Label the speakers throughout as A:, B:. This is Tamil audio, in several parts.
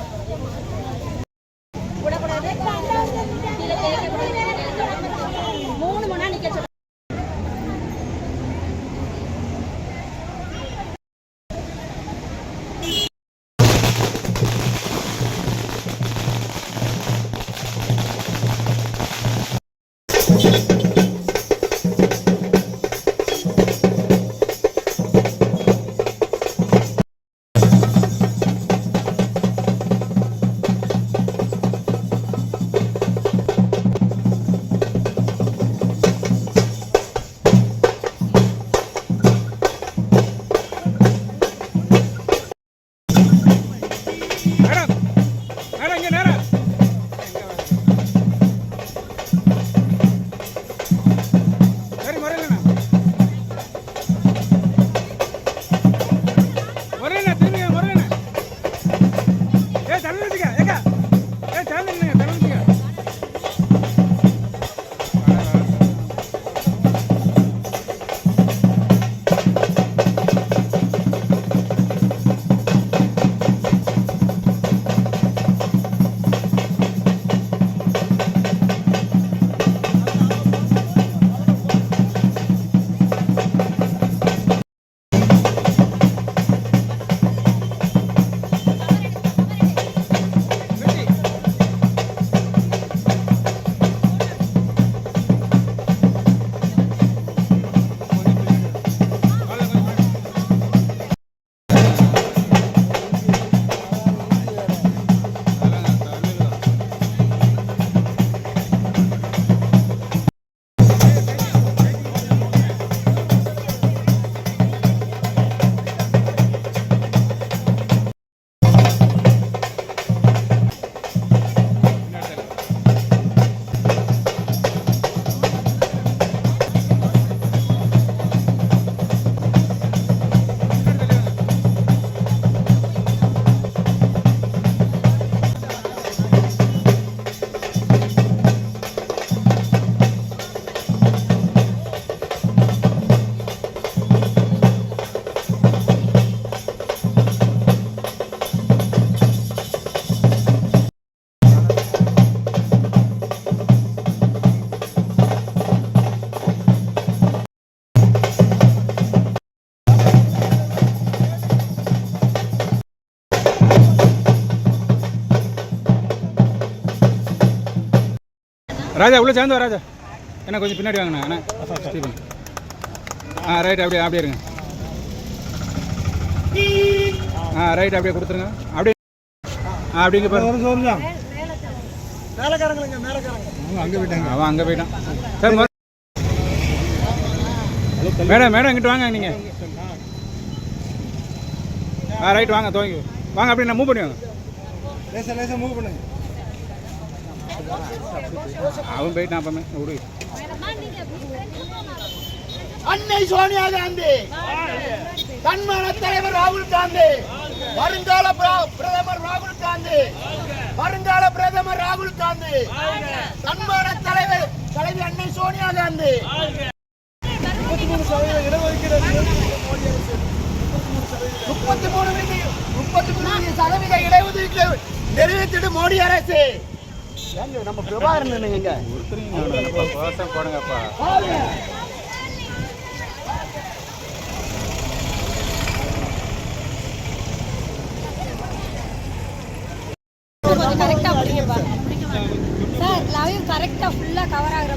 A: Thank you. ராஜா உள்ள சேர்ந்து வா ராஜா. என்ன கொஞ்சம் பின்னாடி வாங்கண்ணா அண்ணா ஸ்டீபன். ஆ ரைட் அப்படியே அப்படியே இருங்க. ஆ ரைட் அப்படியே கொடுத்துருங்க. அப்படியே. ஆ அப்படிங்க பாருங்க.
B: அங்க போயிட்டாங்க.
A: அவன் அங்கே போயிட்டான். சரி மேடம் மேடம் இங்கிட்டு வாங்க நீங்கள் ஆ ரைட் வாங்க துவங்கி. வாங்க அப்படி நான் மூவ் பண்ணி வாங்க
B: லேசா லேசா மூவ் பண்ணுங்க.
A: அவன் போயிட்டு நான் விடு
C: அன்னை சோனியா காந்தி. தன்மான தலைவர் ராகுல் காந்தி. வருங்கால பிரதமர் ராகுல் காந்தி. வருங்கால பிரதமர் ராகுல் காந்தி. தன்மான தலைவர் தலைவி அன்னை சோனியா காந்தி. முப்பத்தி மூணு விதி- முப்பத்தி மூணு சதவீத இடஒதுக்கீடு நிறைவேற்றிட்டு மோடி அரசு. ஏங்க நம்ம பிரபாகரன் எங்க
A: போடுங்கப்பா
D: கரெக்டா சார் கரெக்டா ஃபுல்லா கவர் ஆகுற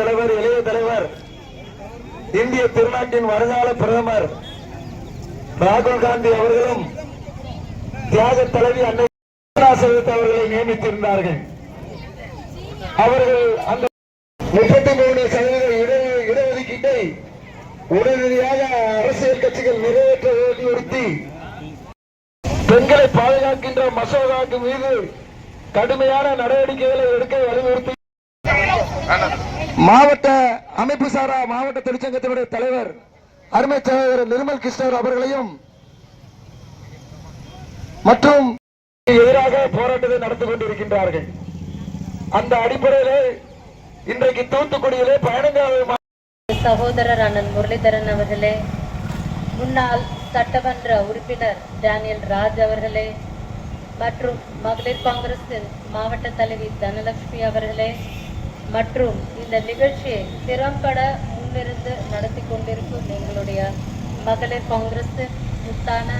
B: தலைவர் இளைய தலைவர் இந்திய திருநாட்டின் வருங்கால பிரதமர் ராகுல் காந்தி அவர்களும் தியாக தலைவி அன்னை அவர்களை நியமித்திருந்தார்கள். அவர்கள் அந்த முப்பத்தி மூணு சதவீத இடஒதுக்கீட்டை உடனடியாக அரசியல் கட்சிகள் நிறைவேற்ற வலியுறுத்தி பெண்களை பாதுகாக்கின்ற மசோதாவுக்கு மீது கடுமையான நடவடிக்கைகளை எடுக்க வலியுறுத்தி மாவட்ட அமைப்பு சாரா மாவட்ட தொழிற்சங்கத்தினுடைய தலைவர் அருமை தலைவர் நிர்மல் கிருஷ்ணர் அவர்களையும் மற்றும் எதிராக போராட்டத்தை நடத்தி கொண்டிருக்கின்றார்கள். அந்த அடிப்படையிலே இன்றைக்கு தூத்துக்குடியிலே பயணங்கள்
E: சகோதரர் அண்ணன் முரளிதரன் அவர்களே முன்னாள் சட்டமன்ற உறுப்பினர் டேனியல் ராஜ் அவர்களே மற்றும் மகளிர் காங்கிரசின் மாவட்ட தலைவி தனலட்சுமி அவர்களே மற்றும் இந்த நிகழ்ச்சியை திறம்பட முன்னிருந்து நடத்தி கொண்டிருக்கும் எங்களுடைய மகளிர் காங்கிரஸ் முத்தான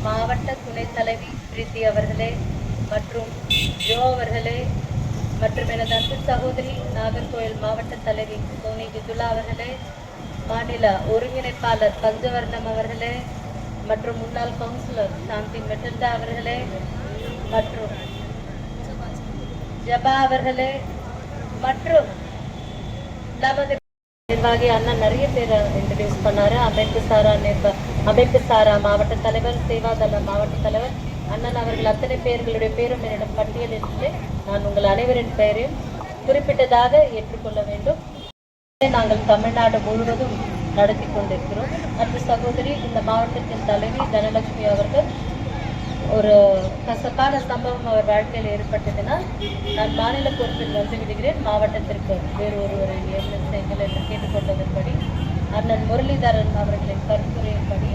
E: மாவட்ட துணைத் தலைவி பிரீத்தி அவர்களே மற்றும் ஜோ அவர்களே மற்றும் எனது அன்பு சகோதரி நாகர்கோயில் மாவட்ட தலைவி சோனி விதுலா அவர்களே மாநில ஒருங்கிணைப்பாளர் பஞ்சவர்ணம் அவர்களே மற்றும் முன்னாள் கவுன்சிலர் சாந்தி மெட்டல்டா அவர்களே மற்றும் ஜபா அவர்களே மற்றும் நமது நிர்வாகி அண்ணன் நிறைய பேரை இன்ட்ரடியூஸ் பண்ணாரு. அமைப்பு சாரா நிர்வ அமைப்பு சாரா மாவட்ட தலைவர் சேவாதள மாவட்ட தலைவர் அண்ணன் அவர்கள் அத்தனை பேர்களுடைய பேரும் என்னிடம் பட்டியலிட்டு நான் உங்கள் அனைவரின் பெயரையும் குறிப்பிட்டதாக ஏற்றுக்கொள்ள வேண்டும். நாங்கள் தமிழ்நாடு முழுவதும் நடத்தி கொண்டிருக்கிறோம். அன்பு சகோதரி இந்த மாவட்டத்தின் தலைவி தனலட்சுமி அவர்கள் ஒரு கசப்பான சம்பவம் அவர் வாழ்க்கையில் ஏற்பட்டதினால் நான் மாநில பொறுப்பில் வந்து விடுகிறேன். மாவட்டத்திற்கு வேறு ஒருவரை நியமனம் செய்யுங்கள் என்று கேட்டுக்கொண்டதன்படி அண்ணன் முரளிதரன் அவர்களின் பரிந்துரையின்படி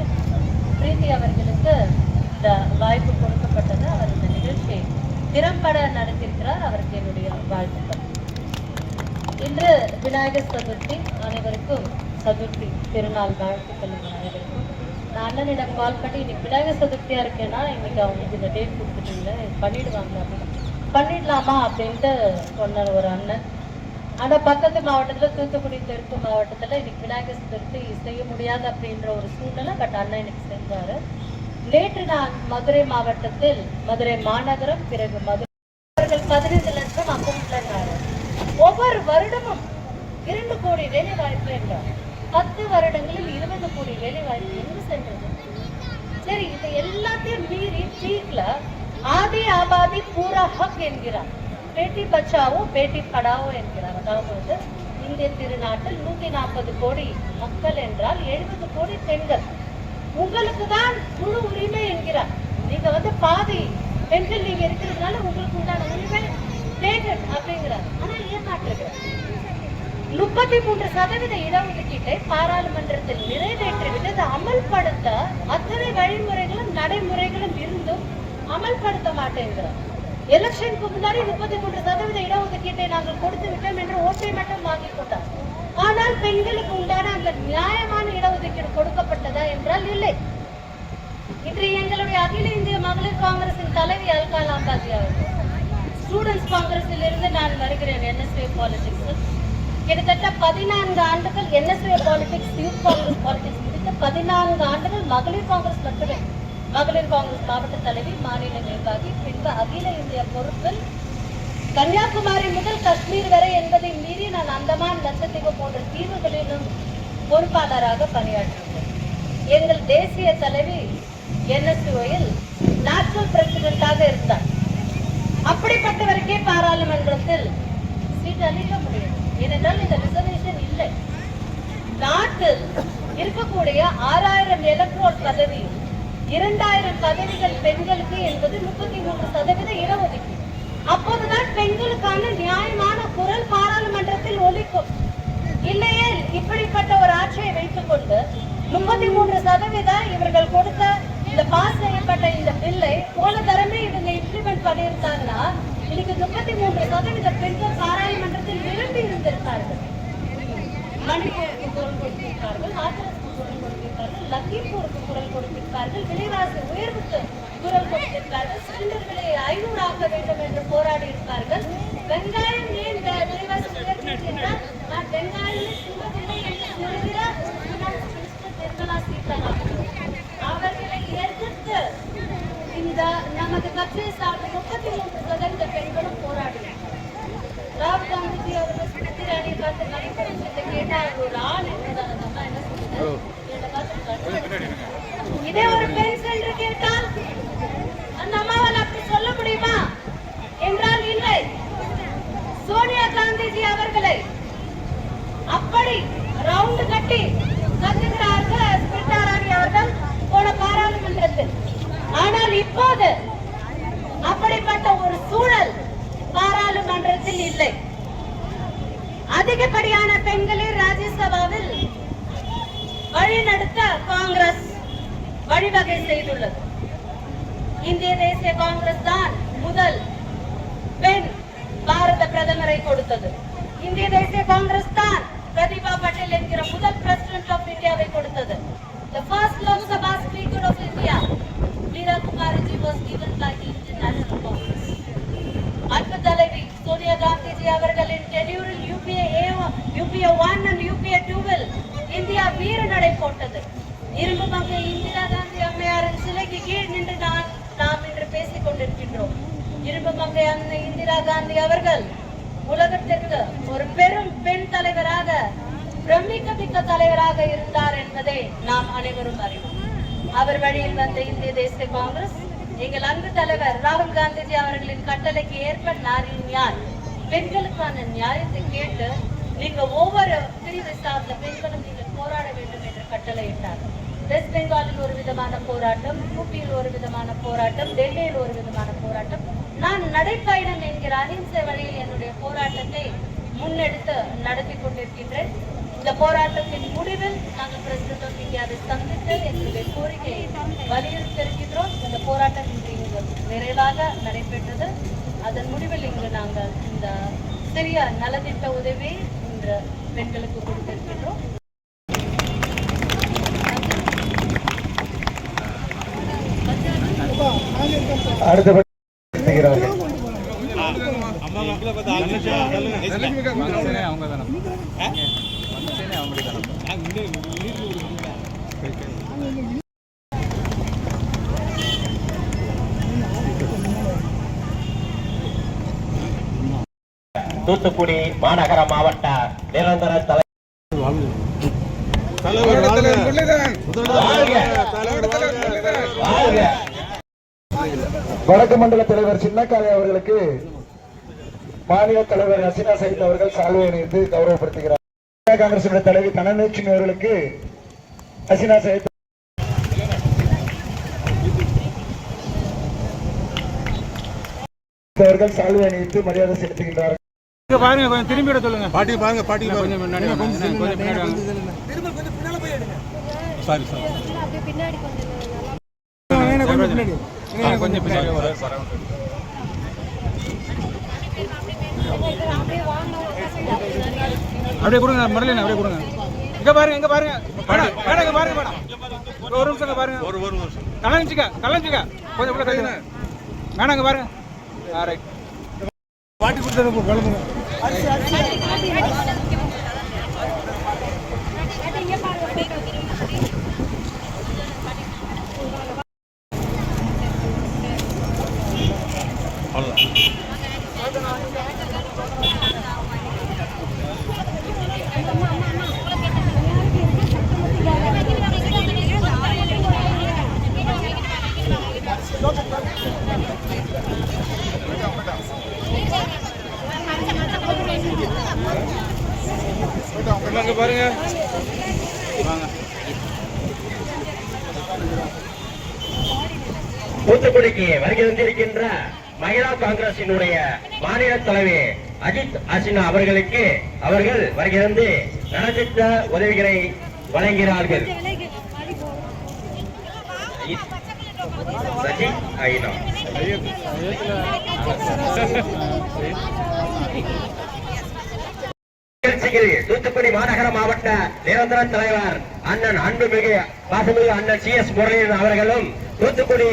E: பிரீத்தி அவர்களுக்கு இந்த வாய்ப்பு கொடுக்கப்பட்டது. அவர் இந்த நிகழ்ச்சியை திறம்பட நடத்தியிருக்கிறார். அவருக்கு என்னுடைய வாழ்த்துக்கள். இன்று விநாயகர் சதுர்த்தி. அனைவருக்கும் சதுர்த்தி திருநாள் வாழ்த்துக்கள். நான் அண்ணனிடம் கால் பண்ணி இன்னைக்கு விநாயகர் சதுர்த்தியா இருக்கேன்னா இன்னைக்கு அவங்களுக்கு இந்த டேட் கொடுத்துட்டீங்க பண்ணிடுவாங்க அப்படின்னு. பண்ணிடலாமா? அப்படின்ட்டு சொன்னார் ஒரு அண்ணன். ஆனா பக்கத்து மாவட்டத்துல தூத்துக்குடி தெற்கு மாவட்டத்துல இன்னைக்கு விநாயகர் சதுர்த்தி செய்ய முடியாது அப்படின்ற ஒரு சூழ்நிலை பட் அண்ணன் இன்னைக்கு செஞ்சாரு. நேற்று நான் மதுரை மாவட்டத்தில் மதுரை மாநகரம் பிறகு மதுரை அவர்கள் பதினைந்து லட்சம் அக்கௌண்ட்ல ஒவ்வொரு வருடமும் இரண்டு கோடி வேலை வாய்ப்பு என்றார். பத்து வருடங்களில் இருபது கோடி வேலை வாய்ப்பு எங்கு சென்றது? சரி இதை எல்லாத்தையும் மீறி பீக்ல ஆதி ஆபாதி பூரா ஹக் என்கிறார். பேட்டி பச்சாவோ பேட்டி படாவோ என்கிறார். அதாவது வந்து இந்திய திருநாட்டில் நூத்தி நாற்பது கோடி மக்கள் என்றால் எழுபது கோடி பெண்கள். உங்களுக்கு தான் முழு உரிமை என்கிறார். நீங்க வந்து பாதி பெண்கள் நீங்க இருக்கிறதுனால உங்களுக்கு உண்டான உரிமை முப்பத்தி மூன்று சதவீத இடஒதுக்கீட்டை பாராளுமன்றத்தில் நிறைவேற்றிவிட்டு அதை அமல்படுத்த அத்தனை வழிமுறைகளும் நடைமுறைகளும் இருந்தும் அமல்படுத்த மாட்டேங்கிறோம் எலெக்ஷனுக்கு முன்னாடி முப்பத்தி மூன்று சதவீத இடஒதுக்கீட்டை நாங்கள் கொடுத்து விட்டோம் என்று ஓட்டை மட்டும் வாங்கி கொண்டார். ஆனால் பெண்களுக்கு உண்டான அந்த நியாயமான இடஒதுக்கீடு கொடுக்கப்பட்டதா என்றால் இல்லை. இன்று எங்களுடைய அகில இந்திய மகளிர் காங்கிரசின் தலைவி அல்கா லாம்பாஜி அவர்கள் ஸ்டூடெண்ட்ஸ் காங்கிரஸில் இருந்து நான் வருகிறேன் என்எஸ்ஏ பாலிடிக்ஸ். கிட்டத்தட்ட பதினான்கு ஆண்டுகள் NSA politics youth Congress politics முடித்த பதினான்கு ஆண்டுகள் மகளிர் காங்கிரஸ் மட்டுமே. மகளிர் காங்கிரஸ் மாவட்ட தலைவி மாநில நிர்வாகி பின்பு அகில இந்திய பொறுப்பில் கன்னியாகுமரி முதல் காஷ்மீர் வரை என்பதை மீறி நான் அந்தமான் லட்சத்தீவு போன்ற தீவுகளிலும் பொறுப்பாளராக பணியாற்றுகிறேன். எங்கள் தேசிய தலைவி என்எஸ்யூவில் நேஷனல் பிரசிடென்டாக இருந்தார். அப்படிப்பட்டவருக்கே பாராளுமன்றத்தில் சீட் அளிக்க முடியும். ஏனென்றால் இந்த ரிசர்வேஷன் இல்லை. நாட்டில் இருக்கக்கூடிய ஆறாயிரம் எலக்ட்ரோல் பதவியும் இரண்டாயிரம் பதவிகள் பெண்களுக்கு என்பது முப்பத்தி மூன்று சதவீத இடஒதுக்கீடு அப்போதுதான் பெண்களுக்கான நியாயமான குரல் பாராளுமன்றத்தில் ஒலிக்கும். இல்லையே இப்படிப்பட்ட ஒரு ஆட்சியை வைத்துக் கொண்டு முப்பத்தி மூன்று சதவீதம் இவர்கள் கொடுத்த இந்த பாஸ் செய்யப்பட்ட இந்த பில்லை போல தரமே இவங்க இம்ப்ளிமெண்ட் பண்ணியிருந்தாங்கன்னா இன்னைக்கு முப்பத்தி மூன்று சதவீத பெண்கள் பாராளுமன்றத்தில் விரும்பி இருந்திருப்பார்கள் மணிப்பூருக்கு குரல் கொடுத்திருப்பார்கள் ஹாத்ரஸுக்கு குரல் கொடுத்திருப்பார்கள் லக்கீம்பூருக்கு குரல் கொடுத்திருப்பார்கள் விலைவாசி உயர்வுக்கு குரல் கொடுத்திருப்பார்கள் சிலிண்டர் விலையை ஐநூறு ஆக்க வேண்டும் என்று போராடி இருப்பார்கள் வெங்காயம் ஏன் விலைவாசி உயர்ந்தது என்றால் நான் வெங்காயமே என்று சொல்கிறார். நிர்மலா சீதாராமன் அவர்களை எதிர்த்து இந்த நமது கட்சியை சார்ந்த முப்பத்தி மூன்று சதவீத பெண்களும் போராடினார் ராகுல் அவர்கள் ஸ்மிருதி பார்த்து ஒரு ஆள் என்ன சொல்லுது இதே ஒரு பெண் சென்று கேட்டால் அந்த அம்மாவால் அப்படி சொல்ல முடியுமா? என்றால் இல்லை. சோனியா காந்திஜி அவர்களை அப்படி ரவுண்டு கட்டி கத்துகிறார்கள் ஸ்மிருதா ராணி அவர்கள். போன பாராளுமன்றத்தில். ஆனால் இப்போது அப்படிப்பட்ட ஒரு சூழல் பாராளுமன்றத்தில் இல்லை அதிகப்படியான பெண்களை ராஜ்யசபாவில் வழிநடத்த காங்கிரஸ் வழிவகை செய்துள்ளது. இந்திய தேசிய காங்கிரஸ் தான் முதல் பெண் பாரத பிரதமரை கொடுத்தது. இந்திய தேசிய காங்கிரஸ் தான் பிரதிபா பட்டேல் என்கிற முதல் பிரசிடென்ட் ஆஃப் இந்தியாவை கொடுத்தது. The first Lok Sabha Speaker of India, Meera Kumariji was given by the Indian National Congress. அன்பு தலைவி சோனியா அவர்களின் டென்யூரில் UPA UPA one and UPA டூவில் இந்தியா வீர நடை போட்டது. இரும்பு மங்கை இந்திரா காந்தி அம்மையாரின் சிலைக்கு கீழ் நின்று நான் நாம் இன்று பேசிக் கொண்டிருக்கின்றோம். இரும்பு மங்கை அன்னை இந்திரா காந்தி அவர்கள் உலகத்திற்கு ஒரு பெரும் பெண் தலைவராக பிரமிக்கமிக்க தலைவராக இருந்தார் என்பதை நாம் அனைவரும் அறிவோம். அவர் வழியில் வந்த இந்திய தேசிய காங்கிரஸ் எங்கள் அன்பு தலைவர் ராகுல் காந்திஜி அவர்களின் கட்டளைக்கு ஏற்ப நாரின் யார் பெண்களுக்கான நியாயத்தை கேட்டு நீங்க ஒவ்வொரு பிரிவு சார்ந்த பெண்களும் நீங்கள் போராட வேண்டும் என்று கட்டளையிட்டார். வெஸ்ட் பெங்காலில் ஒரு விதமான போராட்டம் யூபியில் ஒரு விதமான போராட்டம் டெல்லியில் ஒரு விதமான போராட்டம். நான் நடைப்பயணம் என்கிற அகிம்சை வழியில் என்னுடைய போராட்டத்தை முன்னெடுத்து நடத்தி கொண்டிருக்கின்றேன். இந்த போராட்டத்தின் முடிவில் நாங்கள் பிரசிடன்ட் ஆஃப் இந்தியாவை சந்தித்து எங்களுடைய கோரிக்கையை வலியுறுத்தி இருக்கின்றோம் இந்த போராட்டம் இன்று நிறைவாக நடைபெற்றது. அதன் முடிவில் இங்கு நாங்கள் இந்த சிறிய நலத்திட்ட உதவி இன்று பெண்களுக்கு கொடுத்திருக்கின்றோம்
B: அடுத்தபடி
F: தூத்துக்குடி மாநகர மாவட்ட நிரந்தர தலை!
B: வடக்கு மண்டல தலைவர் சின்னக்காலை அவர்களுக்கு மாநில தலைவர் ஹசீனா சயித் அவர்கள் சால்வை அணிவித்து கௌரவப்படுத்துகிறார் காங்கிரசுடைய தலைவி தனலட்சுமி அவர்களுக்கு ஹசீனா சயித் அவர்கள் சால்வை அணிவித்து மரியாதை செலுத்துகின்றார்கள்
A: பாருங்க கொஞ்சம் திரும்பி விட சொல்லுங்க. பாட்டி பாருங்க பாட்டி கொஞ்சம் முன்னாடி. கொஞ்சம் பின்னாடி சாரி சாரி.
D: பின்னாடி கொஞ்சம்
A: கொஞ்சம் பின்னாடி கொஞ்சம் பின்னாடி
D: அப்படியே வாங்க
A: அப்படியே கொடுங்க முரளிண்ணா அப்படியே கொடுங்க. இங்க பாருங்க இங்க பாருங்க. மேடம் மேடம் இங்க பாருங்க மேடம் ஒரு நிமிஷம் இங்க பாருங்க. ஒரு ஒரு நிமிஷம். கலஞ்சிக்க கலஞ்சிக்க. கொஞ்சம் உள்ள கைங்க மேடம் இங்க பாருங்க. ஆ ரைட் பாட்டி கொடுத்தது குழம்புங்க இங்க பாருங்க வாங்க
F: தூத்துக்குடிக்கு வருகை வந்திருக்கின்ற அரசினுடைய மாநில தலைவி அஜித் அசினா அவர்களுக்கு அவர்கள் வருகை நலத்திட்ட உதவிகளை வழங்கிறார்கள் சஜித் ஐனா தூத்துக்குடி மாநகர மாவட்ட நிரந்தர தலைவர் அண்ணன் அன்புமிகு பாசமிகு அண்ணன் சி எஸ் முரளியன் அவர்களும் தூத்துக்குடி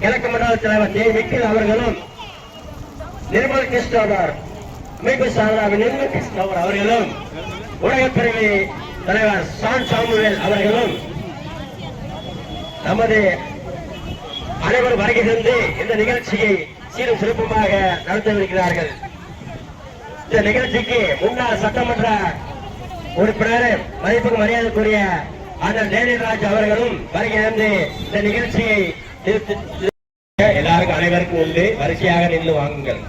F: கிழக்கு மண்டல தலைவர் ஜே நிக்கில் அவர்களும் நிர்மல் கிருஷ்ணவர் அமைப்பு சாரதாவின் நிர்மல் கிருஷ்ணவர் அவர்களும் ஊடகப் பிரிவு தலைவர் சான் சாமுவேல் அவர்களும் நமது அனைவரும் வருகை தந்து இந்த நிகழ்ச்சியை சீரும் சிறப்புமாக நடத்தவிருக்கிறார்கள். இந்த நிகழ்ச்சிக்கு முன்னாள் சட்டமன்ற உறுப்பினர் மதிப்புக்கு மரியாதைக்குரிய அண்ணன் டேனியல்ராஜ் அவர்களும் வருகை தந்து இந்த நிகழ்ச்சியை எல்லாருக்கும் அனைவருக்கும் உண்டு. வரிசையாக நின்று வாங்குங்கள்.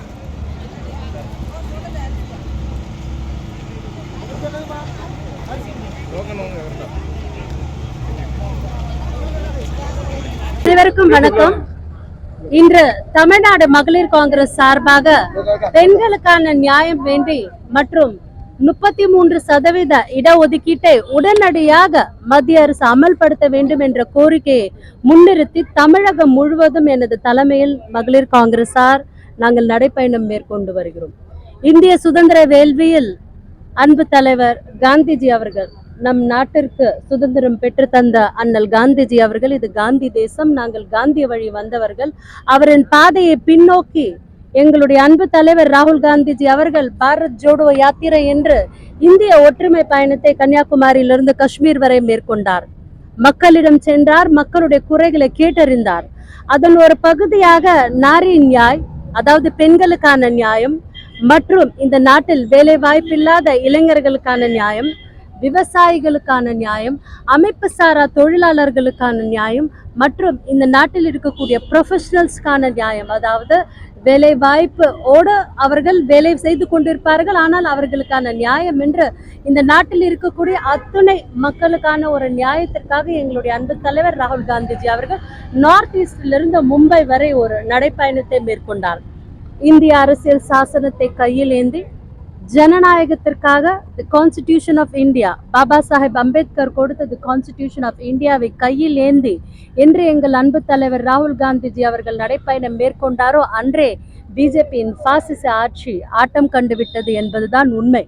E: அனைவருக்கும் வணக்கம். இன்று தமிழ்நாடு மகளிர் காங்கிரஸ் சார்பாக பெண்களுக்கான நியாயம் வேண்டி மற்றும் முப்பத்தி மூன்று சதவீத இடஒதுக்கீட்டை உடனடியாக மத்திய அரசு அமல்படுத்த வேண்டும் என்ற கோரிக்கையை முன்னிறுத்தி தமிழகம் முழுவதும் எனது தலைமையில் மகளிர் காங்கிரசார் நாங்கள் நடைப்பயணம் மேற்கொண்டு வருகிறோம். இந்திய சுதந்திர வேள்வியில் அன்பு தலைவர் காந்திஜி அவர்கள் நம் நாட்டிற்கு சுதந்திரம் பெற்று தந்த அண்ணல் காந்திஜி அவர்கள் இது காந்தி தேசம் நாங்கள் காந்தி வழி வந்தவர்கள். அவரின் பாதையை பின்னோக்கி எங்களுடைய அன்பு தலைவர் ராகுல் காந்திஜி அவர்கள் பாரத் ஜோடோ யாத்திரை என்று இந்திய ஒற்றுமை பயணத்தை கன்னியாகுமரியிலிருந்து காஷ்மீர் வரை மேற்கொண்டார். மக்களிடம் சென்றார் மக்களுடைய குறைகளை கேட்டறிந்தார். அதன் ஒரு பகுதியாக நாரி நியாய் அதாவது பெண்களுக்கான நியாயம் மற்றும் இந்த நாட்டில் வேலை வாய்ப்பில்லாத இளைஞர்களுக்கான நியாயம் விவசாயிகளுக்கான நியாயம் அமைப்பு சாரா தொழிலாளர்களுக்கான நியாயம் மற்றும் இந்த நாட்டில் இருக்கக்கூடிய ப்ரொஃபஷனல்ஸ்க்கான நியாயம். அதாவது வேலை வாய்ப்போடு அவர்கள் வேலை செய்து கொண்டிருப்பார்கள் ஆனால் அவர்களுக்கான நியாயம் என்று இந்த நாட்டில் இருக்கக்கூடிய அத்துணை மக்களுக்கான ஒரு நியாயத்திற்காக எங்களுடைய அன்பு தலைவர் ராகுல் காந்திஜி அவர்கள் நார்த் ஈஸ்டிலிருந்து மும்பை வரை ஒரு நடைப்பயணத்தை மேற்கொண்டார். இந்திய அரசியல் சாசனத்தை கையில் ஏந்தி ஜனநாயகத்திற்காக the constitution of India Baba Saheb Ambedkar கொடுத்த தி கான்ஸ்டிடியூஷன் ஆஃப் இந்தியாவை கையில் ஏந்தி என்று எங்கள் அன்பு தலைவர் ராகுல் காந்திஜி அவர்கள் நடைப்பயணம் மேற்கொண்டாரோ அன்றே பிஜேபியின் பாசிச ஆட்சி ஆட்டம் கண்டுவிட்டது என்பதுதான் உண்மை.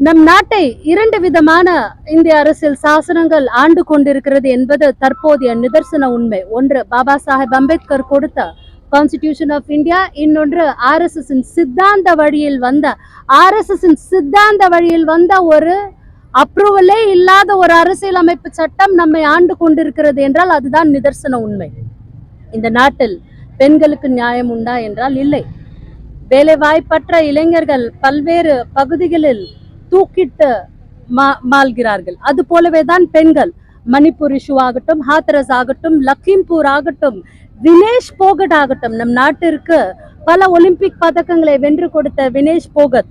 E: நம் நாட்டை இரண்டு விதமான இந்திய அரசியல் சாசனங்கள் ஆண்டு கொண்டிருக்கிறது என்பது தற்போதைய நிதர்சன உண்மை. ஒன்று பாபா சாஹேப் அம்பேத்கர் கொடுத்த கான்ஸ்டிடியூஷன் ஆஃப் இந்தியா இன்னொன்று ஆர்எஸ்எஸ்ஸின் சித்தாந்த வழியில் வந்த ஆர்எஸ்எஸ்ஸின் சித்தாந்த வழியில் வந்த ஒரு அப்ரூவலே இல்லாத ஒரு அரசியலமைப்பு சட்டம் நம்மை ஆண்டு கொண்டிருக்கிறது என்றால் அதுதான் நிதர்சன உண்மை. இந்த நாட்டில் பெண்களுக்கு நியாயம் உண்டா என்றால் இல்லை. வேலை வாய்ப்பற்ற இளைஞர்கள் பல்வேறு பகுதிகளில் தூக்கிட்டு மா- மாள்கிறார்கள். அது போலவே தான் பெண்கள். மணிப்பூர் இஷ்யூ ஆகட்டும் ஹாத்ரஸ் ஆகட்டும் லக்கிம்பூர் ஆகட்டும் வினேஷ் போகட் ஆகட்டும். நம் நாட்டிற்கு பல ஒலிம்பிக் பதக்கங்களை வென்று கொடுத்த வினேஷ் போகத்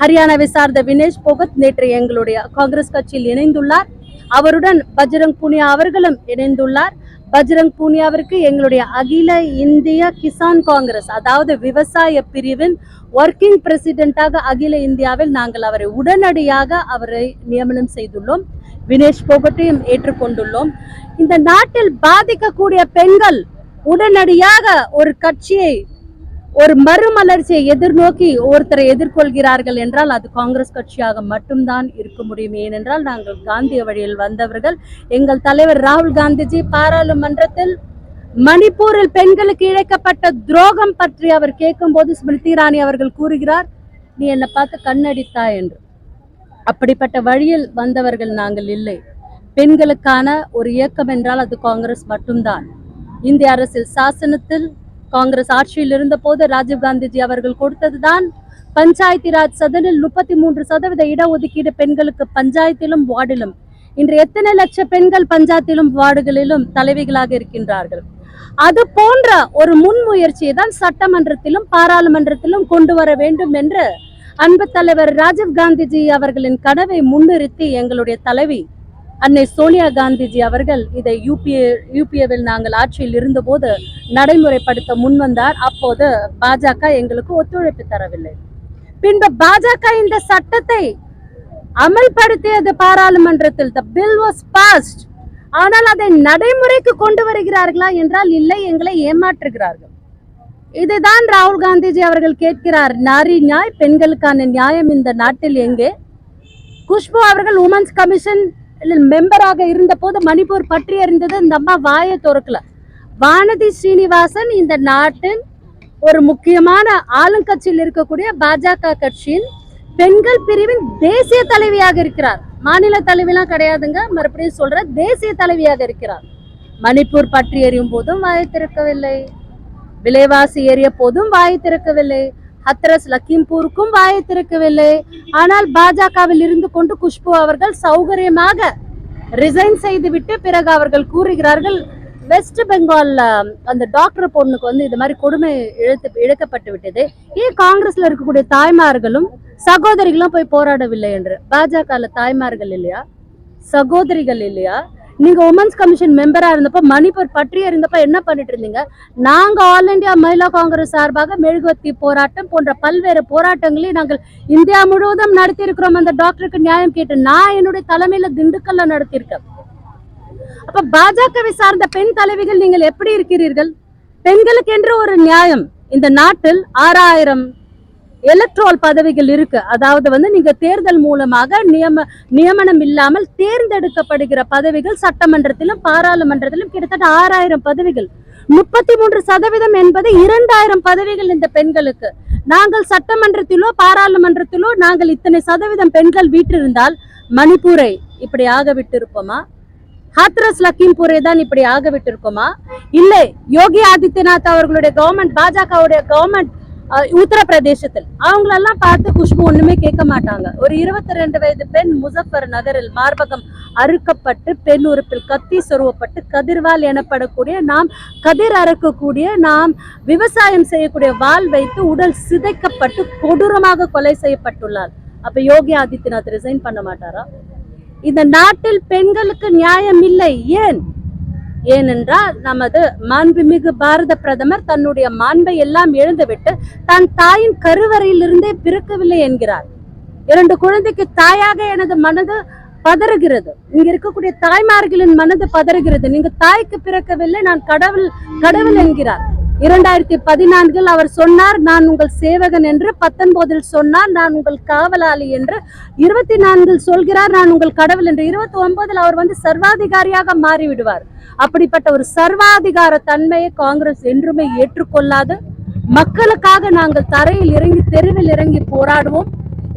E: ஹரியானாவை சார்ந்த வினேஷ் போகத் நேற்று எங்களுடைய காங்கிரஸ் கட்சியில் இணைந்துள்ளார். அவருடன் பஜ்ரங் புனியா அவர்களும் இணைந்துள்ளார். பஜ்ரங் பூனியாவிற்கு எங்களுடைய அகில இந்திய கிசான் காங்கிரஸ் அதாவது விவசாய பிரிவின் ஒர்க்கிங் பிரசிடென்ட்டாக அகில இந்தியாவில் நாங்கள் அவரை உடனடியாக அவரை நியமனம் செய்துள்ளோம். வினேஷ் போகட்டையும் ஏற்றுக்கொண்டுள்ளோம். இந்த நாட்டில் பாதிக்கக்கூடிய பெண்கள் உடனடியாக ஒரு கட்சியை ஒரு மறுமலர்ச்சியை எதிர்நோக்கி ஒருத்தரை எதிர்கொள்கிறார்கள் என்றால் அது காங்கிரஸ் கட்சியாக மட்டும்தான் இருக்க முடியும். ஏனென்றால் நாங்கள் காந்திய வழியில் வந்தவர்கள். எங்கள் தலைவர் ராகுல் காந்திஜி பாராளுமன்றத்தில் மணிப்பூரில் பெண்களுக்கு இழைக்கப்பட்ட துரோகம் பற்றி அவர் கேட்கும்போது ஸ்மிருதி இராணி அவர்கள் கூறுகிறார் நீ என்னை பார்த்து கண்ணடித்தா என்று. அப்படிப்பட்ட வழியில் வந்தவர்கள் நாங்கள் இல்லை. பெண்களுக்கான ஒரு இயக்கம் என்றால் அது காங்கிரஸ் மட்டும்தான். இந்திய அரசியல் சாசனத்தில் காங்கிரஸ் ஆட்சியில் இருந்தபோது ராஜீவ் அவர்கள் கொடுத்ததுதான் பஞ்சாயத்தி ராஜ் சதனில் முப்பத்தி மூன்று சதவீத இடஒதுக்கீடு பெண்களுக்கு பஞ்சாயத்திலும் வார்டிலும். இன்று எத்தனை லட்ச பெண்கள் பஞ்சாயத்திலும் வார்டுகளிலும் தலைவிகளாக இருக்கின்றார்கள்? அது போன்ற ஒரு முன்முயற்சியை தான் சட்டமன்றத்திலும் பாராளுமன்றத்திலும் கொண்டு வர வேண்டும் என்று அன்பு தலைவர் ராஜீவ் காந்திஜி அவர்களின் கனவை முன்னிறுத்தி எங்களுடைய தலைவி அன்னை சோனியா காந்திஜி அவர்கள் இதை யூபிஏ யூபிஏவில் நாங்கள் ஆட்சியில் இருந்தபோது நடைமுறைப்படுத்த முன்வந்தார். அப்போது பாஜக எங்களுக்கு ஒத்துழைப்பு தரவில்லை. பின்பு பாஜக இந்த சட்டத்தை அமல்படுத்தியது பாராளுமன்றத்தில். த பில் வாஸ் பாஸ்ட் ஆனால் அதை நடைமுறைக்கு கொண்டு வருகிறார்களா என்றால் இல்லை எங்களை ஏமாற்றுகிறார்கள். இதுதான் ராகுல் காந்திஜி அவர்கள் கேட்கிறார். நாரி நியாய் பெண்களுக்கான நியாயம் இந்த நாட்டில் எங்கே? குஷ்பு அவர்கள் உமன்ஸ் கமிஷன் மெம்பராக இருந்த போது மணிப்பூர் பற்றி அறிந்தது இந்த அம்மா வாயை திறக்கல. வானதி ஸ்ரீனிவாசன் இந்த நாட்டின் ஒரு முக்கியமான ஆளுங்கட்சியில் இருக்கக்கூடிய பாஜக கட்சியின் பெண்கள் பிரிவின் தேசிய தலைவியாக இருக்கிறார். மாநில தலைவிலாம் கிடையாதுங்க மறுபடியும் சொல்ற தேசிய தலைவியாக இருக்கிறார். மணிப்பூர் பற்றி எறியும் போதும் வாயை திறக்கவில்லை. விலைவாசி ஏறிய போதும் வாயை திறக்கவில்லை. ஹத்ரஸ் லக்கிம்பூருக்கும் வாயை திறக்கவில்லை. ஆனால் பாஜகவில் இருந்து கொண்டு குஷ்பு அவர்கள் சௌகரியமாக ரிசைன் செய்துவிட்டு பிறகு அவர்கள் கூறுகிறார்கள் வெஸ்ட் பெங்கால்ல அந்த டாக்டர் பொண்ணுக்கு வந்து இது மாதிரி கொடுமை இழுத்து இழுக்கப்பட்டு விட்டது. ஏன் காங்கிரஸ்ல இருக்கக்கூடிய தாய்மார்களும் சகோதரிகளும் போய் போராடவில்லை என்று? பாஜகல தாய்மார்கள் இல்லையா? சகோதரிகள் இல்லையா? நீங்க உமன்ஸ் கமிஷன் மெம்பரா இருந்தப்ப மணிப்பூர் பற்றி இருந்தப்ப என்ன பண்ணிட்டு இருந்தீங்க? நாங்க ஆல் இந்தியா மகிழா காங்கிரஸ் சார்பாக மெழுகுவர்த்தி போராட்டம் போன்ற பல்வேறு போராட்டங்களை நாங்கள் இந்தியா முழுவதும் நடத்தி இருக்கிறோம் அந்த டாக்டருக்கு நியாயம் கேட்டு நான் என்னுடைய தலைமையில திண்டுக்கல்ல நடத்தியிருக்கேன். அப்ப பாஜகவை சார்ந்த பெண் தலைவிகள் நீங்கள் எப்படி இருக்கிறீர்கள்? பெண்களுக்கு என்று ஒரு நியாயம். இந்த நாட்டில் ஆறாயிரம் எலக்ட்ரால் பதவிகள் இருக்கு. அதாவது வந்து நீங்க தேர்தல் மூலமாக நியம நியமனம் இல்லாமல் தேர்ந்தெடுக்கப்படுகிற பதவிகள் சட்டமன்றத்திலும் பாராளுமன்றத்திலும் கிட்டத்தட்ட ஆறாயிரம் பதவிகள். முப்பத்தி மூன்று சதவீதம் என்பது இரண்டாயிரம் பதவிகள் இந்த பெண்களுக்கு. நாங்கள் சட்டமன்றத்திலோ பாராளுமன்றத்திலோ நாங்கள் இத்தனை சதவீதம் பெண்கள் வீட்டிருந்தால் மணிப்பூரை இப்படி ஆக விட்டிருப்போமா ஹாத்ரஸ் லக்கிம்பூரை தான் இப்படி ஆக விட்டிருக்கோமா இல்லை யோகி ஆதித்யநாத் அவர்களுடைய கவர்மெண்ட் பாஜகவுடைய கவர்மெண்ட் உத்தரப்பிரதேசத்தில். அவங்களெல்லாம் பார்த்து குஷ்பு ஒண்ணுமே கேட்க மாட்டாங்க. ஒரு இருபத்தி ரெண்டு வயது பெண் முசஃபர் நகரில் மார்பகம் அறுக்கப்பட்டு பெண் உறுப்பில் கத்தி சொருவப்பட்டு கதிர்வால் எனப்படக்கூடிய நாம் கதிர் அறுக்கக்கூடிய நாம் விவசாயம் செய்யக்கூடிய வால் வைத்து உடல் சிதைக்கப்பட்டு கொடூரமாக கொலை செய்யப்பட்டுள்ளார் அப்ப யோகி ஆதித்யநாத் ரிசைன் பண்ண மாட்டாரா? இந்த நாட்டில் பெண்களுக்கு நியாயம் இல்லை. ஏன்? ஏனென்றால் நமது மாண்புமிகு பாரத பிரதமர் தன்னுடைய மாண்பை எல்லாம் இழந்துவிட்டு தன் தாயின் கருவறையிலிருந்தே பிறக்கவில்லை என்கிறார். இரண்டு குழந்தைக்கு தாயாக எனது மனது பதறுகிறது. இங்க இருக்கக்கூடிய தாய்மார்களின் மனது பதறுகிறது. நீங்க தாய்க்கு பிறக்கவில்லை நான் கடவுள் கடவுள் என்கிறார். இரண்டாயிரத்தி பதினான்கில் அவர் சொன்னார் நான் உங்கள் சேவகன் என்று. பத்தொன்பதில் சொன்னார் நான் உங்கள் காவலாளி என்று. இருபத்தி நான்கில் சொல்கிறார் நான் உங்கள் கடவுள் என்று. இருபத்தி ஒன்பதில் அவர் வந்து சர்வாதிகாரியாக மாறிவிடுவார். அப்படிப்பட்ட ஒரு சர்வாதிகார தன்மையை காங்கிரஸ் என்றுமே ஏற்றுக்கொள்ளாது. மக்களுக்காக நாங்கள் தரையில் இறங்கி தெருவில் இறங்கி போராடுவோம்.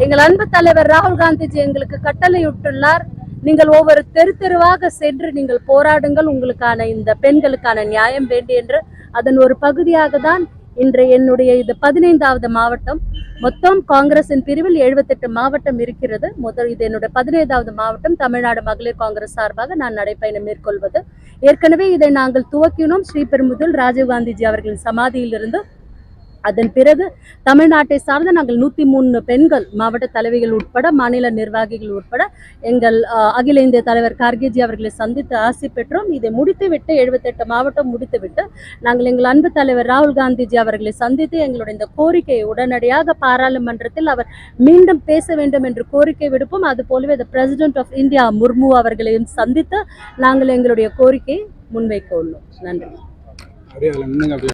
E: எங்கள் அன்பு தலைவர் ராகுல் காந்திஜி எங்களுக்கு கட்டளையிட்டுள்ளார் நீங்கள் ஒவ்வொரு தெரு தெருவாக சென்று நீங்கள் போராடுங்கள். உங்களுக்கான இந்த பெண்களுக்கான நியாயம் வேண்டி என்று. அதன் ஒரு பகுதியாக தான் இன்று என்னுடைய இது பதினைந்தாவது மாவட்டம். மொத்தம் காங்கிரஸின் பிரிவில் எழுபத்தெட்டு மாவட்டம் இருக்கிறது. முதல் இது என்னுடைய பதினைந்தாவது மாவட்டம். தமிழ்நாடு மகளிர் காங்கிரஸ் சார்பாக நான் நடைப்பயணம் மேற்கொள்வது. ஏற்கனவே இதை நாங்கள் துவக்கினோம். ஸ்ரீபெரும்புதூர் ராஜீவ்காந்திஜி அவர்களின் சமாதியிலிருந்து அதன் பிறகு தமிழ்நாட்டை சார்ந்த நாங்கள் நூத்தி மூணு பெண்கள் மாவட்ட தலைவிகள் உட்பட மாநில நிர்வாகிகள் உட்பட எங்கள் அகில இந்திய தலைவர் கார்கேஜி அவர்களை சந்தித்து ஆசி பெற்றோம். இதை முடித்துவிட்டு எழுபத்தெட்டு மாவட்டம் முடித்துவிட்டு நாங்கள் எங்கள் அன்பு தலைவர் ராகுல் காந்திஜி அவர்களை சந்தித்து எங்களுடைய இந்த கோரிக்கையை உடனடியாக பாராளுமன்றத்தில் அவர் மீண்டும் பேச வேண்டும் என்று கோரிக்கை விடுப்போம். அது போலவே the president of India Murmu அவர்களையும் சந்தித்து நாங்கள் எங்களுடைய கோரிக்கையை முன்வைக்க உள்ளோம். நன்றி.